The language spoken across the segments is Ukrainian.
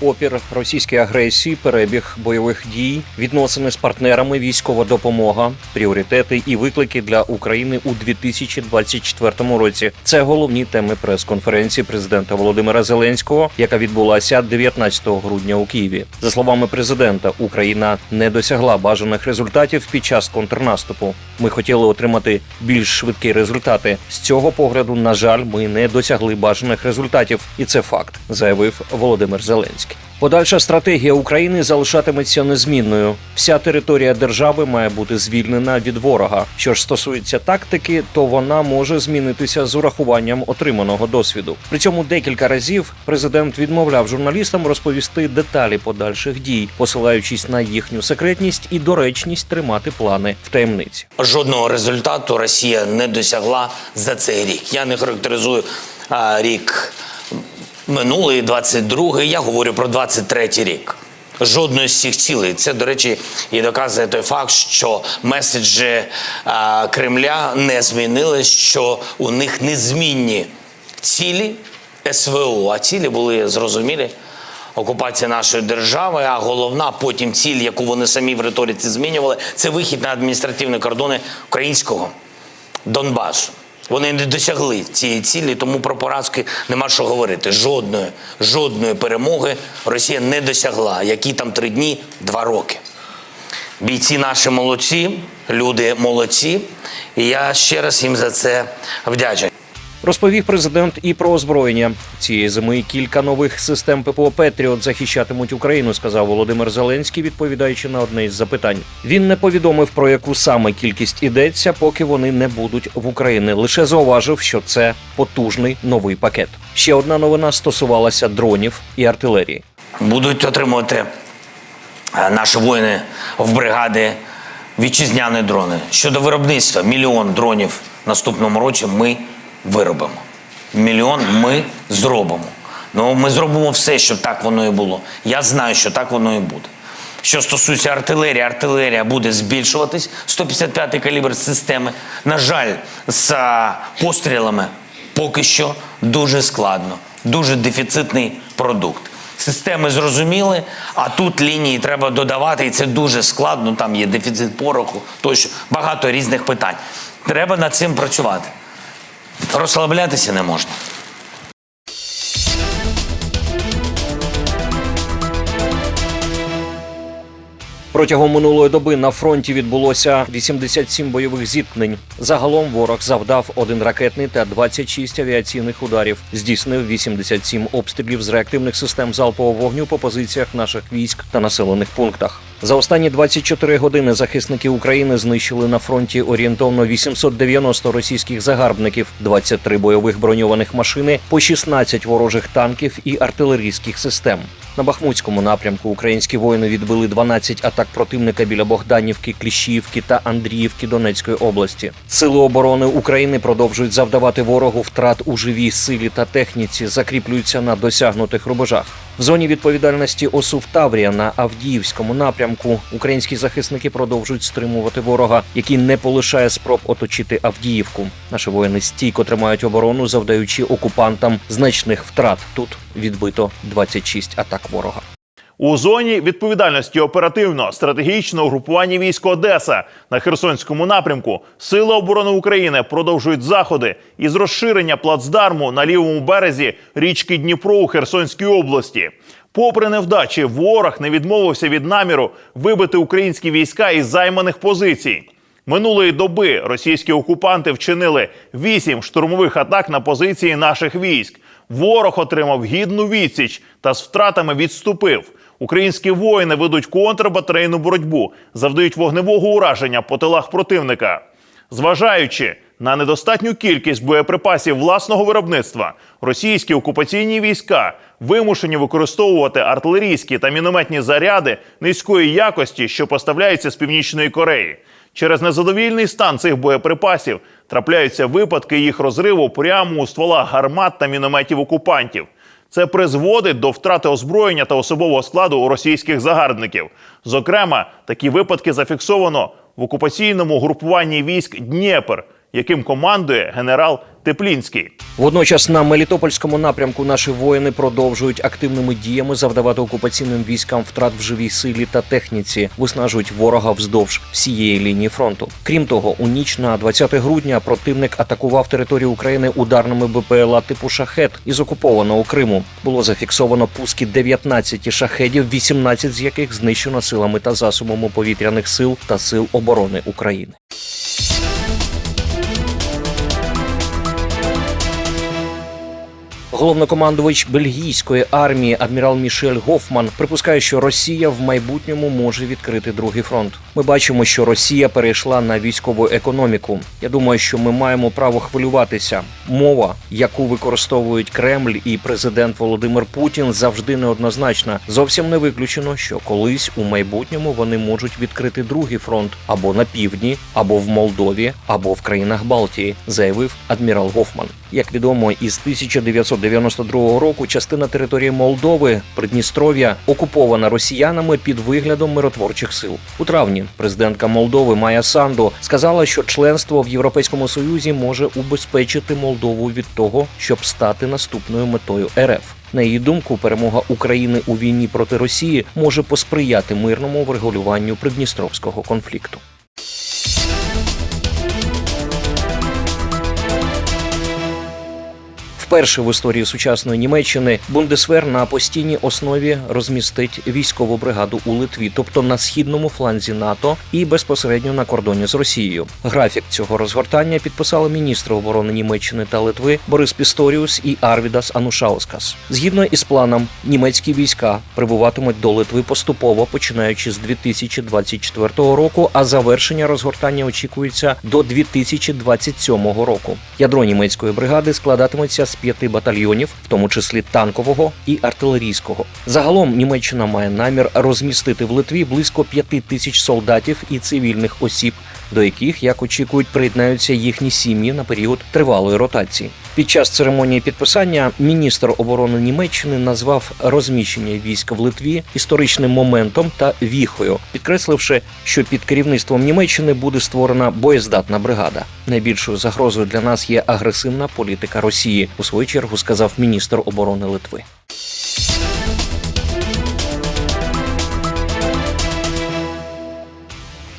Опір російській агресії, перебіг бойових дій, відносини з партнерами, військова допомога, пріоритети і виклики для України у 2024 році. Це головні теми прес-конференції президента Володимира Зеленського, яка відбулася 19 грудня у Києві. За словами президента, Україна не досягла бажаних результатів під час контрнаступу. Ми хотіли отримати більш швидкі результати. З цього погляду, на жаль, ми не досягли бажаних результатів, і це факт, заявив Володимир Зеленський. Подальша стратегія України залишатиметься незмінною. Вся територія держави має бути звільнена від ворога. Що ж стосується тактики, то вона може змінитися з урахуванням отриманого досвіду. При цьому декілька разів президент відмовляв журналістам розповісти деталі подальших дій, посилаючись на їхню секретність і доречність тримати плани в таємниці. Жодного результату Росія не досягла за цей рік. Я не характеризую а, рік минулий, 22-й, я говорю про 23-й рік. Жодної з цих цілей. Це, до речі, і доказує той факт, що меседжі а, Кремля не змінились, що у них незмінні цілі СВО, а цілі були зрозумілі. Окупація нашої держави, а головна потім ціль, яку вони самі в риториці змінювали, це вихід на адміністративні кордони українського Донбасу. Вони не досягли цієї цілі, тому про поразки нема що говорити. Жодної, жодної перемоги Росія не досягла. Які там три дні, два роки. Бійці наші молодці, люди молодці. І я ще раз їм за це вдячний. Розповів президент і про озброєння цієї зими. Кілька нових систем ППО Петріот захищатимуть Україну, сказав Володимир Зеленський, відповідаючи на одне із запитань. Він не повідомив про яку саме кількість ідеться, поки вони не будуть в Україні. Лише зауважив, що це потужний новий пакет. Ще одна новина стосувалася дронів і артилерії. Будуть отримувати е, наші воїни в бригади вітчизняні дрони. Щодо виробництва, мільйон дронів наступному році ми виробимо. Мільйон ми зробимо. Ну, ми зробимо все, щоб так воно і було. Я знаю, що так воно і буде. Що стосується артилерії, артилерія буде збільшуватись. 155-й калібр системи. На жаль, з пострілами поки що дуже складно, дуже дефіцитний продукт. Системи зрозуміли, а тут лінії треба додавати, і це дуже складно. Там є дефіцит пороху, тощо багато різних питань. Треба над цим працювати. Розслаблятися не можна. Протягом минулої доби на фронті відбулося 87 бойових зіткнень. Загалом ворог завдав один ракетний та 26 авіаційних ударів. Здійснив 87 обстрілів з реактивних систем залпового вогню по позиціях наших військ та населених пунктах. За останні 24 години захисники України знищили на фронті орієнтовно 890 російських загарбників, 23 бойових броньованих машини, по 16 ворожих танків і артилерійських систем. На Бахмутському напрямку українські воїни відбили 12 атак противника біля Богданівки, Кліщівки та Андріївки Донецької області. Сили оборони України продовжують завдавати ворогу втрат у живій силі та техніці, закріплюються на досягнутих рубежах. В зоні відповідальності ОСУ в Таврія на Авдіївському напрямку українські захисники продовжують стримувати ворога, який не полишає спроб оточити Авдіївку. Наші воїни стійко тримають оборону, завдаючи окупантам значних втрат. Тут відбито 26 атак ворога. У зоні відповідальності оперативно стратегічного групування військ Одеса на Херсонському напрямку Сили оборони України продовжують заходи із розширення плацдарму на лівому березі річки Дніпро у Херсонській області. Попри невдачі, ворог не відмовився від наміру вибити українські війська із займаних позицій. Минулої доби російські окупанти вчинили вісім штурмових атак на позиції наших військ. Ворог отримав гідну відсіч та з втратами відступив. Українські воїни ведуть контрбатарейну боротьбу, завдають вогневого ураження по тилах противника. Зважаючи на недостатню кількість боєприпасів власного виробництва, російські окупаційні війська вимушені використовувати артилерійські та мінометні заряди низької якості, що поставляються з північної Кореї. Через незадовільний стан цих боєприпасів трапляються випадки їх розриву прямо у стволах гармат та мінометів окупантів. Це призводить до втрати озброєння та особового складу у російських загарбників. Зокрема, такі випадки зафіксовано в окупаційному групуванні військ Дніпр, яким командує генерал Теплінський. Водночас на Мелітопольському напрямку наші воїни продовжують активними діями завдавати окупаційним військам втрат в живій силі та техніці, виснажують ворога вздовж всієї лінії фронту. Крім того, у ніч на 20 грудня противник атакував територію України ударними БПЛА типу шахет із окупованого Криму. Було зафіксовано пуски 19 шахедів, 18 з яких знищено силами та засобами повітряних сил та сил оборони України. Головнокомандувач бельгійської армії адмірал Мішель Гофман припускає, що Росія в майбутньому може відкрити другий фронт. Ми бачимо, що Росія перейшла на військову економіку. Я думаю, що ми маємо право хвилюватися. Мова, яку використовують Кремль і президент Володимир Путін, завжди неоднозначна. Зовсім не виключено, що колись у майбутньому вони можуть відкрити другий фронт або на півдні, або в Молдові, або в країнах Балтії, заявив адмірал Гофман. Як відомо, із 1992 року частина території Молдови, Придністров'я, окупована росіянами під виглядом миротворчих сил. У травні президентка Молдови Майя Санду сказала, що членство в Європейському Союзі може убезпечити Молдову від того, щоб стати наступною метою РФ. На її думку, перемога України у війні проти Росії може посприяти мирному врегулюванню придністровського конфлікту. Вперше в історії сучасної Німеччини Бундесвер на постійній основі розмістить військову бригаду у Литві, тобто на східному фланзі НАТО і безпосередньо на кордоні з Росією. Графік цього розгортання підписали міністри оборони Німеччини та Литви Борис Пісторіус і Арвідас Анушаускас. Згідно із планом, німецькі війська прибуватимуть до Литви поступово, починаючи з 2024 року, а завершення розгортання очікується до 2027 року. Ядро німецької бригади складатиметься з п'яти батальйонів, в тому числі танкового і артилерійського. Загалом Німеччина має намір розмістити в Литві близько п'яти тисяч солдатів і цивільних осіб, до яких, як очікують, приєднаються їхні сім'ї на період тривалої ротації. Під час церемонії підписання міністр оборони Німеччини назвав розміщення військ в Литві історичним моментом та віхою, підкресливши, що під керівництвом Німеччини буде створена боєздатна бригада. Найбільшою загрозою для нас є агресивна політика Росії. У свою чергу сказав міністр оборони Литви.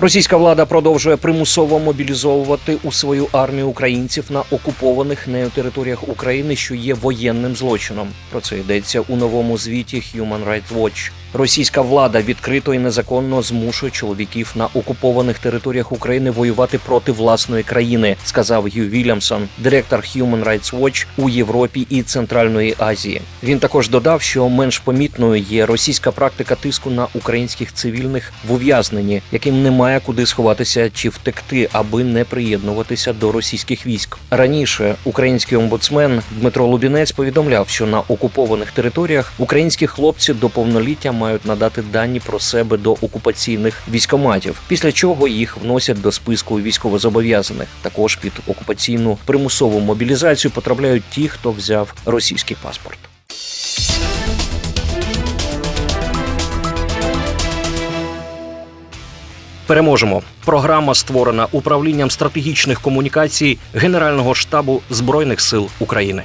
Російська влада продовжує примусово мобілізовувати у свою армію українців на окупованих нею територіях України, що є воєнним злочином. Про це йдеться у новому звіті Human Rights Watch. Російська влада відкрито і незаконно змушує чоловіків на окупованих територіях України воювати проти власної країни, сказав Гю Вільямсон, директор Human Rights Watch у Європі і Центральної Азії. Він також додав, що менш помітною є російська практика тиску на українських цивільних в ув'язненні, яким немає куди сховатися чи втекти, аби не приєднуватися до російських військ. Раніше український омбудсмен Дмитро Лубінець повідомляв, що на окупованих територіях українські хлопці до повноліття мають надати дані про себе до окупаційних військоматів, після чого їх вносять до списку військовозобов'язаних. Також під окупаційну примусову мобілізацію потрапляють ті, хто взяв російський паспорт. Переможемо. Програма створена управлінням стратегічних комунікацій Генерального штабу збройних сил України.